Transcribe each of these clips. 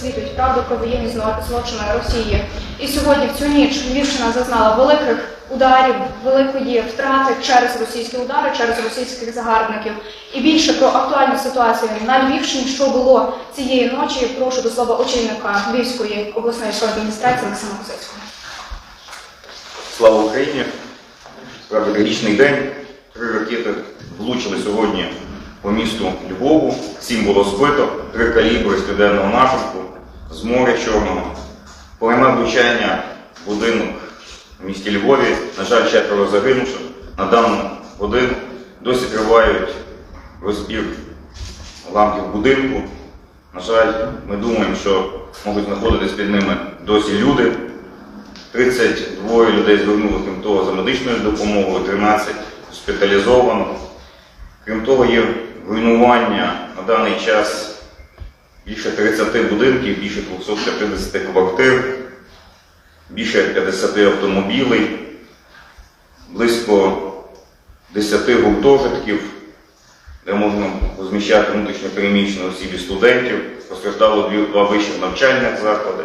Світуть правду про воєнні зло- злочини Росії. І сьогодні в цю ніч Львівщина зазнала великих ударів, великої втрати через російські удари, через російських загарбників. І більше про актуальну ситуацію на Львівщині, що було цієї ночі, прошу до слова очільника Львівської обласної адміністрації Максима Козицького. Слава Україні! Трагічний день. Три ракети влучили сьогодні по місту Львову. Сім було збито, три калібри з південного напрямку, з моря Чорного. Пойме влучання будинок в місті Львові. На жаль, четверо загинувших. На дану годину досі тривають розбір уламків будинку. На жаль, ми думаємо, що можуть знаходитись під ними досі люди. 32 людей звернули, крім того, за медичною допомогою, 13 госпіталізовано. Крім того, є руйнування на даний час більше 30 будинків, більше 250 квартир, більше 50 автомобілей, близько 10 гуртожитків, де можна розміщати внутрішньопереміщені осіб і студентів. Постраждало два вищих навчальних заклади,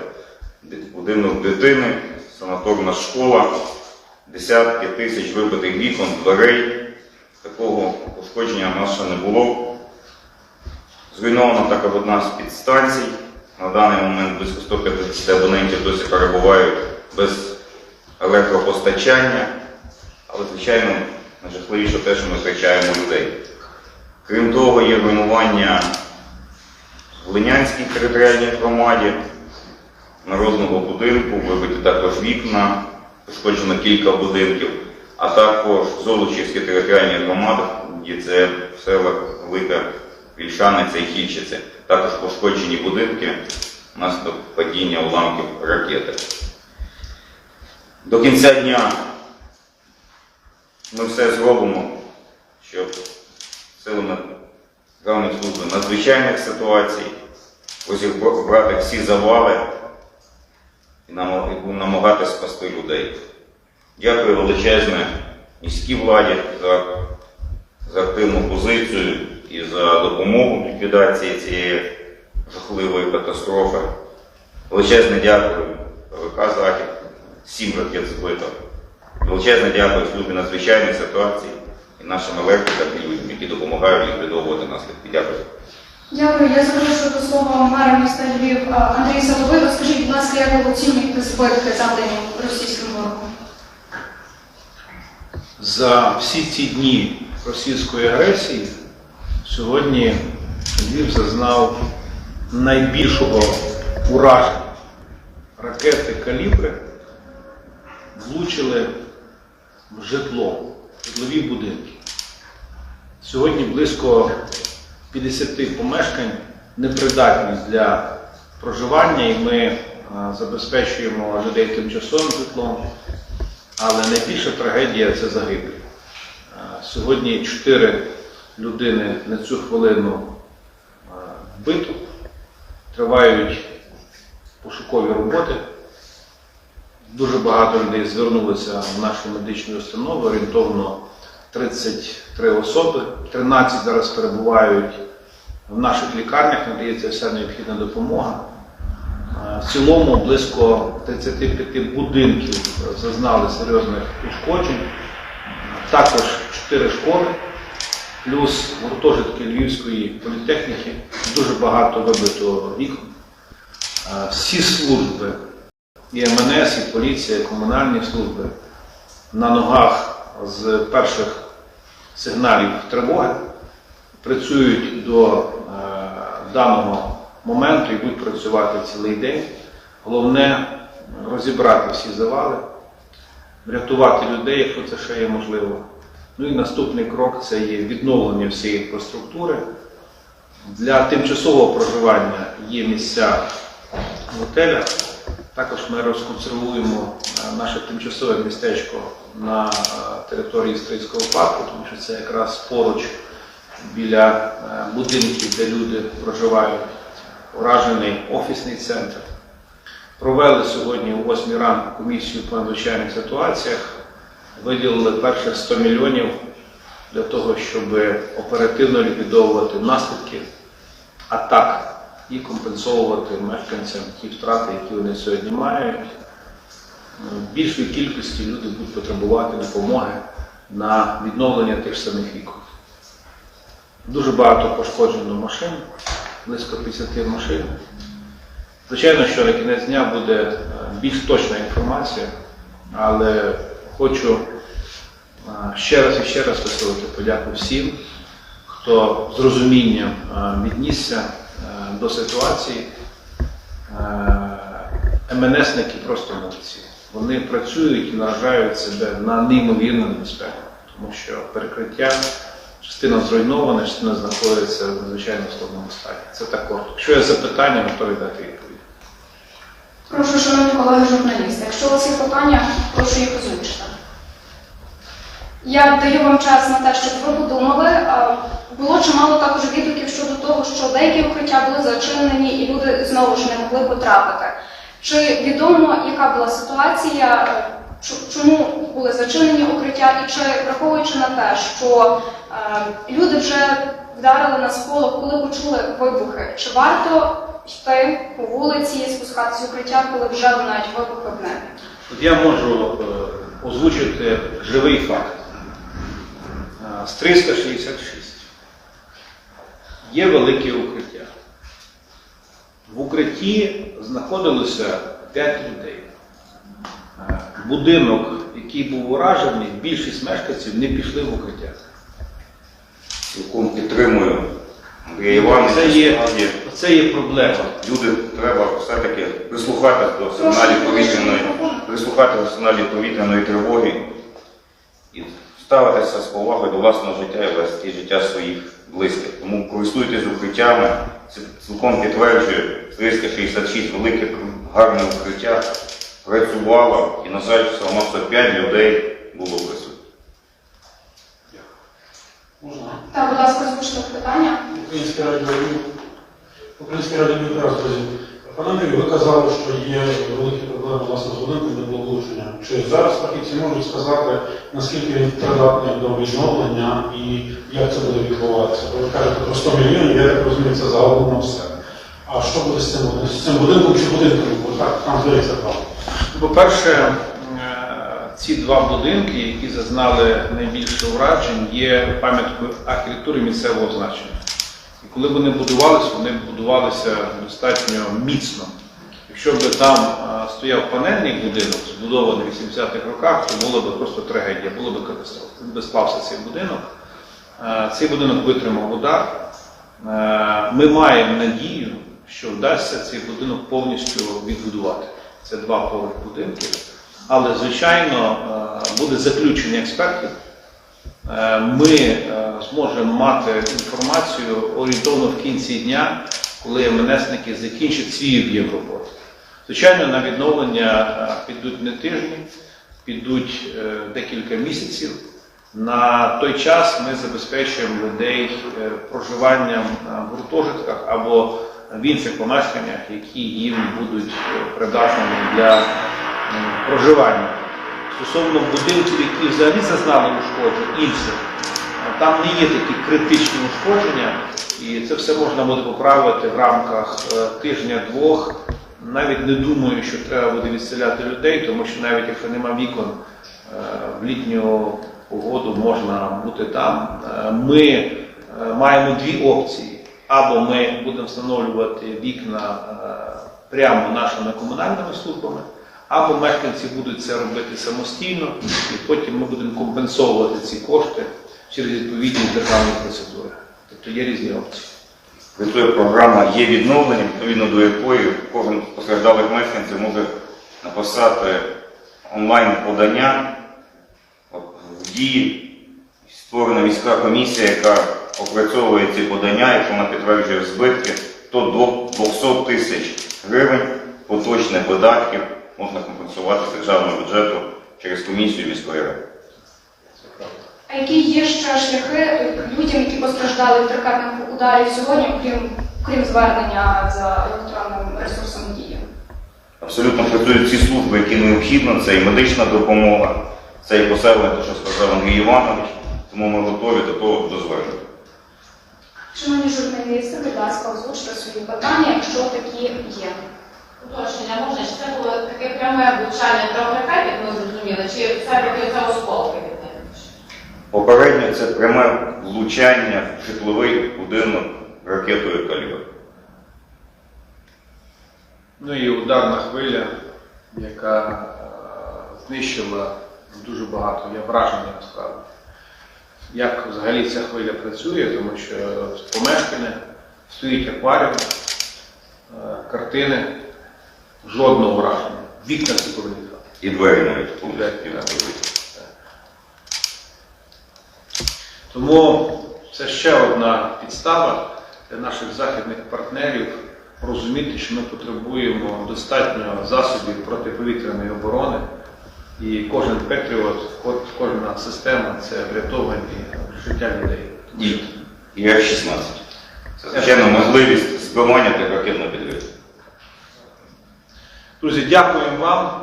будинок дитини, санаторна школа, десятки тисяч вибитих вікон, дверей. Такого пошкодження в нас ще не було. Зруйнована також одна з підстанцій. На даний момент близько 150 абонентів досі перебувають без електропостачання. Але, звичайно, найжахливіше те, що ми втрачаємо людей. Крім того, є руйнування в Линянській територіальній громаді, народного будинку, вибиті також вікна, пошкоджено кілька будинків, а також Золочівські територіальні громади, де це села Велика Вільшаниця і Хільчиця. Також пошкоджені будинки внаслідок падіння уламків ракети. До кінця дня ми все зробимо, щоб силами Державної служби надзвичайних ситуацій розібрати всі завали і нам- намагатися спасти людей. Дякую величезне міській владі за, за активну позицію і за допомогу в ліквідації цієї жахливої катастрофи. Величезне дякую ПВК Захід, сім ракет збито. Величезне дякую службі надзвичайних ситуацій і нашим електрикам і людям, які допомагають ліквідовувати наслідки. Дякую. Дякую. Я запрошую до слова мера міста Львів Андрій Соловей. Розкажіть, будь ласка, як ви оцінюєте збитки завдані російським ворогом? За всі ці дні російської агресії сьогодні Львів зазнав найбільшого ураження. Ракети калібри влучили в житло, житлові будинки. Сьогодні близько 50 помешкань непридатні для проживання, і ми е, забезпечуємо людей тимчасовим житлом. Але найбільша трагедія це загибель. Сьогодні чотири людини на цю хвилину вбито, тривають пошукові роботи. Дуже багато людей звернулися в нашу медичну установу, орієнтовно 33 особи. 13 зараз перебувають в наших лікарнях, надається вся необхідна допомога. В цілому близько 35 будинків зазнали серйозних ушкоджень. Також 4 школи, плюс гуртожитки Львівської політехніки, дуже багато вибито вікон. Е, Всі служби, і МНС, і поліція, і комунальні служби на ногах з перших сигналів тривоги працюють до е, даного моменту і будуть працювати цілий день. Головне розібрати всі завали, врятувати людей, якщо це ще є можливо. Ну і наступний крок це є відновлення всієї інфраструктури. Для тимчасового проживання є місця в готелях. Також ми розконсервуємо е, наше тимчасове містечко на е, території Стрийського парку, тому що це якраз поруч біля е, будинків, де люди проживають, уражений офісний центр. Провели сьогодні о 8 ранку комісію по надзвичайних ситуаціях, виділили перших 100 мільйонів для того, щоб оперативно ліквідовувати наслідки атак і компенсовувати мешканцям ті втрати, які вони сьогодні мають. В більшій кількості люди будуть потребувати допомоги на відновлення тих самих вікон. Дуже багато пошкоджено машин, близько 50 машин. Звичайно, що на кінець дня буде е, більш точна інформація, але хочу е, ще раз і ще раз висловити подяку всім, хто з розумінням е, віднісся до ситуації. МНСники просто молодці. Вони працюють і наражають себе на неймовірну небезпеку, тому що перекриття, частина зруйнована, частина знаходиться в надзвичайно складному стані. Це так коротко. Якщо є запитання, готові дати відповідь. Прошу, шановні колеги журналісти, якщо у вас є питання, прошу їх озвучити. Я даю вам час на те, щоб ви подумали. Було чимало також відгуків щодо того, що деякі укриття були зачинені і люди знову ж не могли потрапити. Чи відомо, яка була ситуація, е, чому були зачинені укриття, і чи враховуючи на те, що е, люди вже вдарили на сполох, коли почули вибухи, чи варто йти по вулиці, спускатися з укриття, коли вже лунають вибухи в небі? От я можу е, озвучити живий факт. Е, З 366 є велике укриття. В укритті знаходилося 5 людей. Е, Будинок, який був уражений, більшість мешканців не пішли в укриття. Цілком підтримую Андрія Івановича. Це є, це є проблема. Люди треба все-таки прислухатися до сигналів повітряної, прислухати до сигналів повітряної тривоги і ставитися з повагою до власного життя і вести життя своїх близьких. Тому користуйтесь укриттями, це цілком підтверджує 366 велике гарне укриття працювало і, на жаль, все одно 105 людей було присутніх. Можна? Так, будь ласка, озвучте питання. Українське радіо Українське радіо друзі. Пане Андрію, ви казали, що є великі проблеми власне з будинком не було. Чи зараз фахівці можуть сказати, наскільки він придатний до відновлення і як це буде відбуватися? Ви кажете про 100 мільйонів, я так розумію, це загалом на все. А що буде з цим? З цим будинком чи будинком? Бо так там здається правда. По-перше, е, ці два будинки, які зазнали найбільше уражень, є пам'яткою архітектури місцевого значення. Коли вони будувалися, вони будувалися достатньо міцно. Якщо б там стояв панельний будинок, збудований в 80-х роках, то було б просто трагедія, було б катастрофа. Він би склався цей будинок. Цей будинок витримав удар. Ми маємо надію, що вдасться цей будинок повністю відбудувати. Це два поверх будинків. Але, звичайно, буде заключення експертів. Е, Ми е, зможемо мати інформацію орієнтовно в кінці дня, коли МНСники закінчать свій об'єм роботи. Звичайно, на відновлення е, підуть не тижні, підуть декілька місяців. На той час ми забезпечуємо людей проживанням в гуртожитках або в інших помешканнях, які їм будуть придатними для проживання. Стосовно будинків, які взагалі зазнали ушкоджень, інших, там не є такі критичні ушкодження, і це все можна буде поправити в рамках е, тижня-двох. Навіть не думаю, що треба буде відселяти людей, тому що навіть якщо нема вікон е, в літню погоду можна бути там. Е, Ми маємо дві опції. Або ми будемо встановлювати вікна прямо нашими комунальними службами, або мешканці будуть це робити самостійно, і потім ми будемо компенсовувати ці кошти через відповідні державні процедури. Тобто є різні опції. Працює програма є відновлення, відповідно до якої кожен з постраждалих мешканців може написати онлайн подання в дії. Створена міська комісія, яка опрацьовує ці подання, якщо вона підтверджує збитки, то до 200 тисяч гривень поточних видатків можна компенсувати з державного бюджету через комісію міської ради. А які є ще шляхи людям, які постраждали від ракетних ударів сьогодні, окрім, окрім звернення за електронним ресурсом дії? Абсолютно працюють всі служби, які необхідно. Це і медична допомога, це і поселення, те, що сказав Андрій Іванович. Тому ми готові до того до звернення. Шановні журналісти, будь ласка, озвучте свої питання, якщо такі є. Уточнення можна, чи це було таке пряме влучання ракет, як ми зрозуміли, чи все-таки це осколки від них? Попередньо це пряме влучання в житловий будинок ракетою калібр. Ну і ударна хвиля, яка е, знищила дуже багато, я вражений насправді. Як взагалі ця хвиля працює, тому що помешкане, стоїть акваріум, е, картини, жодного враження. Вікна це повилітали. І двері навіть повністю. Тому це ще одна підстава для наших західних партнерів розуміти, що ми потребуємо достатньо засобів протиповітряної оборони. І кожен Петріот, кожна система це врятовані життя людей. І, і F-16. Це, звичайно, можливість збивання тих ракет на підрив. Друзі, дякуємо вам.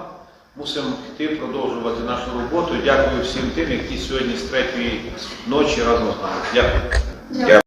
Мусимо йти продовжувати нашу роботу. Дякую всім тим, які сьогодні з третьої ночі разом з нами. Дякую. Дякую.